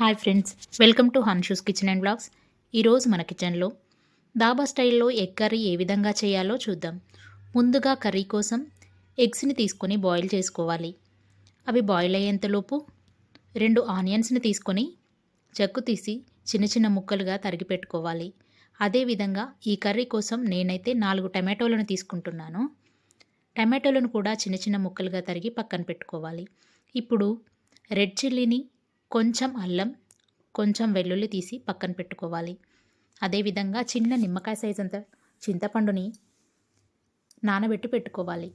Hi friends welcome to Hanshu's kitchen and blogs. ఈరోజు మన కిచెన్లో దాబా స్టైల్లో ఎగ్ కర్రీ ఏ విధంగా చేయాలో చూద్దాం. ముందుగా కర్రీ కోసం ఎగ్స్ని తీసుకొని బాయిల్ చేసుకోవాలి. అవి బాయిల్ అయ్యేంతలోపు రెండు ఆనియన్స్ని తీసుకొని చెక్కు తీసి చిన్న చిన్న ముక్కలుగా తరిగి పెట్టుకోవాలి. అదేవిధంగా ఈ కర్రీ కోసం నేనైతే నాలుగు టమాటోలను తీసుకుంటున్నాను. టమాటోలను కూడా చిన్న చిన్న ముక్కలుగా తరిగి పక్కన పెట్టుకోవాలి. ఇప్పుడు రెడ్ చిల్లీని కొంచెం అల్లం కొంచెం వెల్లుల్లి తీసి పక్కన పెట్టుకోవాలి. అదేవిధంగా చిన్న నిమ్మకాయ సైజ్ అంత చింతపండుని నానబెట్టి పెట్టుకోవాలి.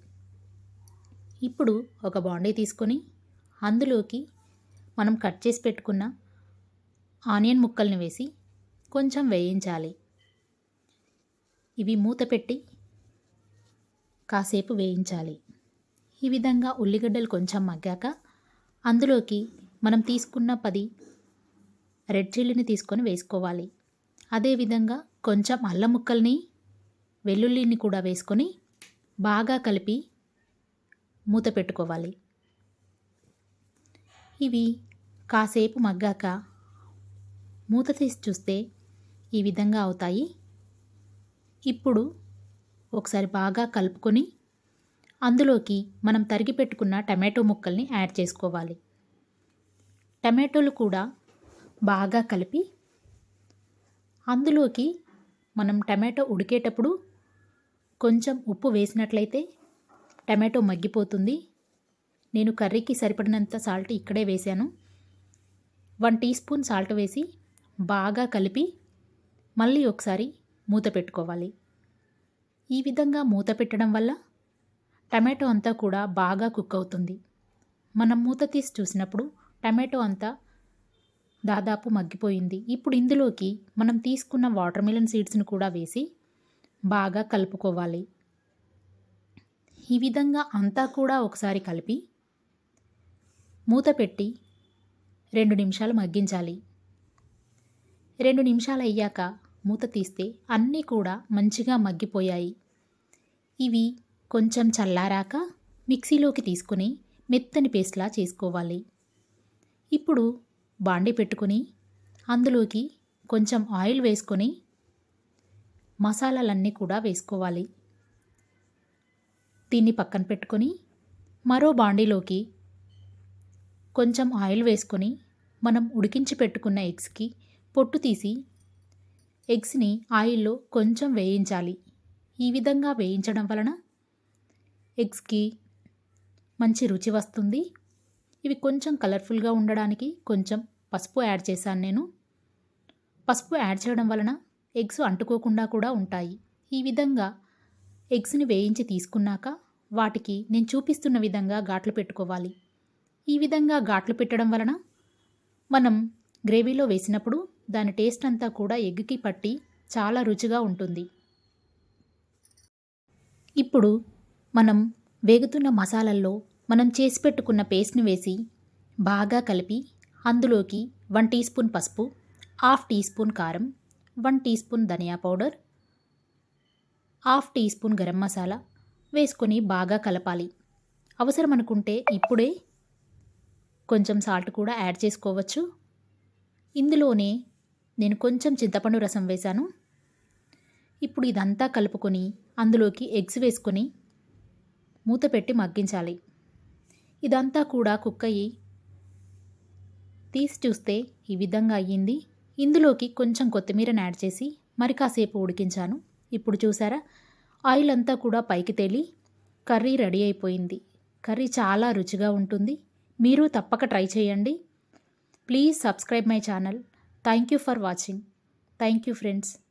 ఇప్పుడు ఒక బాండీ తీసుకొని అందులోకి మనం కట్ చేసి పెట్టుకున్న ఆనియన్ ముక్కల్ని వేసి కొంచెం వేయించాలి. ఇవి మూత పెట్టి కాసేపు వేయించాలి. ఈ విధంగా ఉల్లిగడ్డలు కొంచెం మగ్గాక అందులోకి మనం తీసుకున్న పది రెడ్ చిల్లీని తీసుకొని వేసుకోవాలి. అదేవిధంగా కొంచెం అల్లం ముక్కల్ని వెల్లుల్లిని కూడా వేసుకొని బాగా కలిపి మూత పెట్టుకోవాలి. ఇవి కాసేపు మగ్గాక మూత తీసి చూస్తే ఈ విధంగా అవుతాయి. ఇప్పుడు ఒకసారి బాగా కలుపుకొని అందులోకి మనం తరిగి పెట్టుకున్న టమాటో ముక్కల్ని యాడ్ చేసుకోవాలి. టమాటోలు కూడా బాగా కలిపి అందులోకి మనం టమాటో ఉడికేటప్పుడు కొంచెం ఉప్పు వేసినట్లయితే టమాటో మగ్గిపోతుంది. నేను కర్రీకి సరిపడినంత సాల్ట్ ఇక్కడే వేశాను. వన్ టీ స్పూన్ సాల్ట్ వేసి బాగా కలిపి మళ్ళీ ఒకసారి మూత పెట్టుకోవాలి. ఈ విధంగా మూత పెట్టడం వల్ల టమాటో అంతా కూడా బాగా కుక్ అవుతుంది. మనం మూత తీసి చూసినప్పుడు టమాటో అంతా దాదాపు మగ్గిపోయింది. ఇప్పుడు ఇందులోకి మనం తీసుకున్న వాటర్ మిలన్ సీడ్స్ని కూడా వేసి బాగా కలుపుకోవాలి. ఈ విధంగా అంతా కూడా ఒకసారి కలిపి మూత పెట్టి రెండు నిమిషాలు మగ్గించాలి. రెండు నిమిషాలు అయ్యాక మూత తీస్తే అన్నీ కూడా మంచిగా మగ్గిపోయాయి. ఇవి కొంచెం చల్లారాక మిక్సీలోకి తీసుకొని మెత్తని పేస్ట్లా చేసుకోవాలి. ఇప్పుడు బాండి పెట్టుకొని అందులోకి కొంచెం ఆయిల్ వేసుకొని మసాలాలన్నీ కూడా వేసుకోవాలి. దీన్ని పక్కన పెట్టుకొని మరో బాండీలోకి కొంచెం ఆయిల్ వేసుకొని మనం ఉడికించి పెట్టుకున్న ఎగ్స్కి పొట్టు తీసి ఎగ్స్ని ఆయిల్లో కొంచెం వేయించాలి. ఈ విధంగా వేయించడం వలన ఎగ్స్కి మంచి రుచి వస్తుంది. ఇవి కొంచెం కలర్ఫుల్గా ఉండడానికి కొంచెం పసుపు యాడ్ చేశాను నేను. పసుపు యాడ్ చేయడం వలన ఎగ్స్ అంటుకోకుండా కూడా ఉంటాయి. ఈ విధంగా ఎగ్స్ని వేయించి తీసుకున్నాక వాటికి నేను చూపిస్తున్న విధంగా ఘాట్లు పెట్టుకోవాలి. ఈ విధంగా ఘాట్లు పెట్టడం వలన మనం గ్రేవీలో వేసినప్పుడు దాని టేస్ట్ అంతా కూడా ఎగ్కి పట్టి చాలా రుచిగా ఉంటుంది. ఇప్పుడు మనం వేగుతున్న మసాలల్లో మనం చేసి పెట్టుకున్న పేస్ట్ని వేసి బాగా కలిపి అందులోకి వన్ టీ స్పూన్ పసుపు హాఫ్ టీ స్పూన్ కారం వన్ టీ స్పూన్ ధనియా powder half teaspoon garam masala వేసుకొని బాగా కలపాలి. అవసరం అనుకుంటే ఇప్పుడే కొంచెం సాల్ట్ కూడా యాడ్ చేసుకోవచ్చు. ఇందులోనే నేను కొంచెం చింతపండు రసం వేశాను. ఇప్పుడు ఇదంతా కలుపుకొని అందులోకి ఎగ్స్ వేసుకొని మూత పెట్టి మగ్గించాలి. ఇదంతా కూడా కుక్ అయ్యి తీసి చూస్తే ఈ విధంగా అయ్యింది. ఇందులోకి కొంచెం కొత్తిమీరని యాడ్ చేసి మరి కాసేపు ఉడికించాను. ఇప్పుడు చూసారా? ఆయిల్ అంతా కూడా పైకి తేలి కర్రీ రెడీ అయిపోయింది. కర్రీ చాలా రుచిగా ఉంటుంది. మీరు తప్పక ట్రై చేయండి. Please subscribe my channel. Thank you for watching. Thank you friends.